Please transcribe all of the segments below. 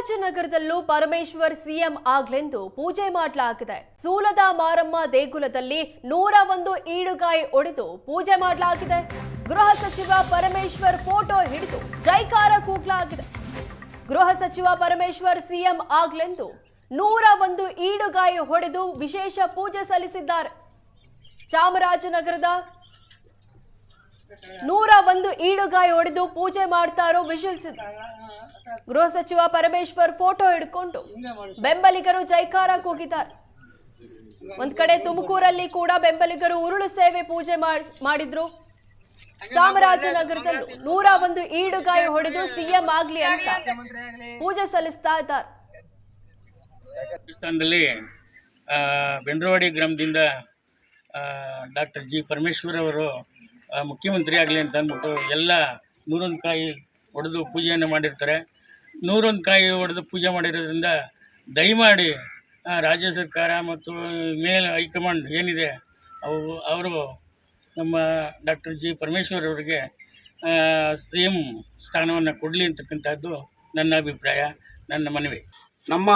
ಚಾಮರಾಜನಗರದಲ್ಲೂ Parameshwar CM ಆಗ್ಲೆಂದು ಪೂಜೆ ಮಾಡಲಾಗಿದೆ. ಸೂಲದ ಮಾರಮ್ಮ ದೇಗುಲದಲ್ಲಿ ನೂರ ಒಂದು ಈಡುಗಾಯಿ ಒಡೆದು ಪೂಜೆ ಮಾಡಲಾಗಿದೆ. ಗೃಹ ಸಚಿವ ಪರಮೇಶ್ವರ್ ಫೋಟೋ ಹಿಡಿದು ಜೈಕಾರ ಕೂಗ್ಲಾಗಿದೆ. ಗೃಹ ಸಚಿವ ಪರಮೇಶ್ವರ್ ಸಿಎಂ ಆಗ್ಲೆಂದು ನೂರ ಒಂದು ಈಡುಗಾಯಿ ಹೊಡೆದು ವಿಶೇಷ ಪೂಜೆ ಸಲ್ಲಿಸಿದ್ದಾರೆ. ಚಾಮರಾಜನಗರದ ನೂರ ಒಂದು ಈಡುಗಾಯಿ ಹೊಡೆದು ಪೂಜೆ ಮಾಡ್ತಾರೋ ವಿಶೇಷ ಗೃಹ ಸಚಿವ ಪರಮೇಶ್ವರ್ ಫೋಟೋ ಹಿಡ್ಕೊಂಡು ಬೆಂಬಲಿಗರು ಜೈಕಾರ ಕೂಗಿದ್ದಾರೆ. ಒಂದ್ ಕಡೆ ತುಮಕೂರಲ್ಲಿ ಕೂಡ ಬೆಂಬಲಿಗರು ಉರುಳು ಸೇವೆ ಪೂಜೆ ಮಾಡ್- ಮಾಡಿದ್ರು. ಚಾಮರಾಜನಗರದಲ್ಲೂ ನೂರ ಒಂದು ಈಡುಗಾಯಿ ಹೊಡೆದು ಸಿಎಂ ಆಗ್ಲಿ ಅಂತ ಪೂಜೆ ಸಲ್ಲಿಸ್ತಾ ಇದ್ದಾರೆ. ರಾಜಸ್ಥಾನದಲ್ಲಿ ಗ್ರಾಮದಿಂದ ಡಾಕ್ಟರ್ ಜಿ ಪರಮೇಶ್ವರ್ ಅವರು ಮುಖ್ಯಮಂತ್ರಿ ಆಗಲಿ ಅಂತ ಅಂದ್ಬಿಟ್ಟು ಎಲ್ಲ ನೂರೊಂದು ಕಾಯಿ ಹೊಡೆದು ಪೂಜೆಯನ್ನು ಮಾಡಿರ್ತಾರೆ. ನೂರೊಂದು ಕಾಯಿ ಹೊಡೆದು ಪೂಜೆ ಮಾಡಿರೋದ್ರಿಂದ ದಯಮಾಡಿ ರಾಜ್ಯ ಸರ್ಕಾರ ಮತ್ತು ಮೇಲ್ ಹೈಕಮಾಂಡ್ ಏನಿದೆ, ಅವು, ಅವರು ನಮ್ಮ ಡಾಕ್ಟರ್ ಜಿ ಪರಮೇಶ್ವರ್ ಅವರಿಗೆ ಸಿ ಎಂ ಸ್ಥಾನವನ್ನು ಕೊಡಲಿ ಅಂತಕ್ಕಂಥದ್ದು ನನ್ನ ಅಭಿಪ್ರಾಯ, ನನ್ನ ಮನವಿ. ನಮ್ಮ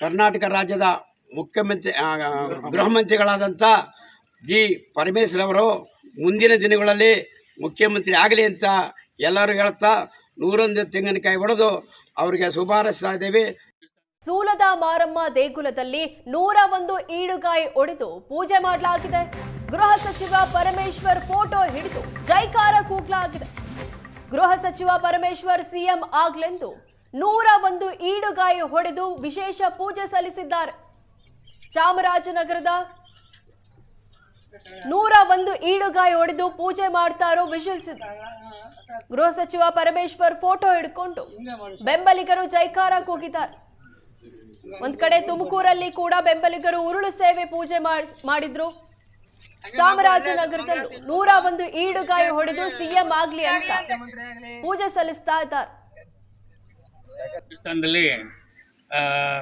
ಕರ್ನಾಟಕ ರಾಜ್ಯದ ಮುಖ್ಯಮಂತ್ರಿ ಗೃಹ ಮಂತ್ರಿಗಳಾದಂಥ ಜಿ ಪರಮೇಶ್ವರ್ ಅವರು ಮುಂದಿನ ದಿನಗಳಲ್ಲಿ ಮುಖ್ಯಮಂತ್ರಿ ಆಗಲಿ ಅಂತ ಎಲ್ಲರೂ ಹೇಳ್ತಾ ನೂರೊಂದು ತೆಂಗಿನಕಾಯಿ ಹೊಡೆದು ಅವರಿಗೆ ಶುಭಾರಸ್ತಾ ಇದ್ದೇವೆ ಸೂಲದ ಮಾರಮ್ಮ ದೇಗುಲದಲ್ಲಿ ನೂರ ಒಂದು ಈಡುಗಾಯಿ ಒಡೆದು ಪೂಜೆ ಮಾಡಲಾಗಿದೆ. ಗೃಹ ಸಚಿವ ಪರಮೇಶ್ವರ್ ಫೋಟೋ ಹಿಡಿದು ಜೈಕಾರ ಕೂಗ್ಲಾಗಿದೆ. ಗೃಹ ಸಚಿವ ಪರಮೇಶ್ವರ್ ಸಿಎಂ ಆಗ್ಲೆಂದು ನೂರ ಒಂದು ಈಡುಗಾಯಿ ಹೊಡೆದು ವಿಶೇಷ ಪೂಜೆ ಸಲ್ಲಿಸಿದ್ದಾರೆ. ಚಾಮರಾಜನಗರದ ನೂರ ಒಂದು ಈಡುಗಾಯಿ ಹೊಡೆದು ಪೂಜೆ ಮಾಡ್ತಾರೋ ಇದೆ ಗೃಹ ಸಚಿವ ಪರಮೇಶ್ವರ್ ಫೋಟೋ ಹಿಡ್ಕೊಂಡು ಬೆಂಬಲಿಗರು ಜೈಕಾರ ಕೂಗಿದ್ದಾರೆ ಒಂದ್ ಕಡೆ ತುಮಕೂರಲ್ಲಿ ಕೂಡ ಬೆಂಬಲಿಗರು ಉರುಳು ಸೇವೆ ಪೂಜೆ ಮಾಡ್- ಮಾಡಿದ್ರು. ಚಾಮರಾಜನಗರದಲ್ಲೂ ನೂರ ಒಂದು ಈಡುಗಾಯಿ ಹೊಡೆದು ಸಿಎಂ ಆಗ್ಲಿ ಅಂತ ಪೂಜೆ ಸಲ್ಲಿಸ್ತಾ ಇದ್ದಾರೆ.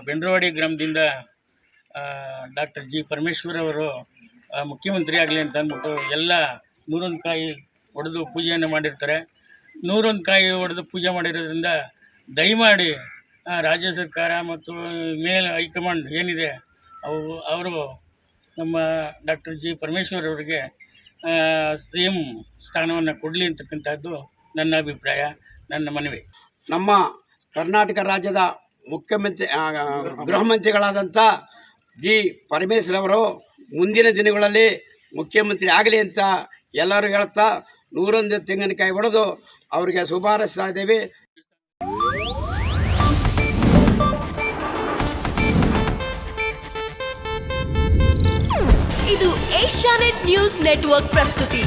ಬೆಂದ್ರವಾಡಿ ಗ್ರಾಮದಿಂದ ಡಾಕ್ಟರ್ ಜಿ ಪರಮೇಶ್ವರ್ ಅವರು ಮುಖ್ಯಮಂತ್ರಿ ಆಗಲಿ ಅಂತ ಅಂದ್ಬಿಟ್ಟು ಎಲ್ಲ ನೂರೊಂದು ಕಾಯಿ ಒಡೆದು ಪೂಜೆಯನ್ನು ಮಾಡಿರ್ತಾರೆ. ನೂರೊಂದು ಕಾಯಿ ಹೊಡೆದು ಪೂಜೆ ಮಾಡಿರೋದ್ರಿಂದ ದಯಮಾಡಿ ರಾಜ್ಯ ಸರ್ಕಾರ ಮತ್ತು ಮೇಲ್ ಹೈಕಮಾಂಡ್ ಏನಿದೆ, ಅವು, ಅವರು ನಮ್ಮ ಡಾಕ್ಟರ್ ಜಿ ಪರಮೇಶ್ವರ್ ಅವರಿಗೆ ಸಿ ಎಂ ಸ್ಥಾನವನ್ನು ಕೊಡಲಿ ಅಂತಕ್ಕಂಥದ್ದು ನನ್ನ ಅಭಿಪ್ರಾಯ, ನನ್ನ ಮನವಿ. ನಮ್ಮ ಕರ್ನಾಟಕ ರಾಜ್ಯದ ಮುಖ್ಯಮಂತ್ರಿ ಗೃಹ ಮಂತ್ರಿಗಳಾದಂಥ ಜಿ ಪರಮೇಶ್ವರ್ ಅವರು ಮುಂದಿನ ದಿನಗಳಲ್ಲಿ ಮುಖ್ಯಮಂತ್ರಿ ಆಗಲಿ ಅಂತ ಎಲ್ಲರೂ ಹೇಳ್ತಾ ನೂರೊಂದು ತೆಂಗಿನಕಾಯಿ ಹೊಡೆದು ಅವರಿಗೆ ಶುಭಾರಸ್ತಾ ಇದ್ದೇವೆ. ಇದು ಏಷ್ಯಾನೆಟ್ ನ್ಯೂಸ್ ನೆಟ್ವರ್ಕ್ ಪ್ರಸ್ತುತಿ.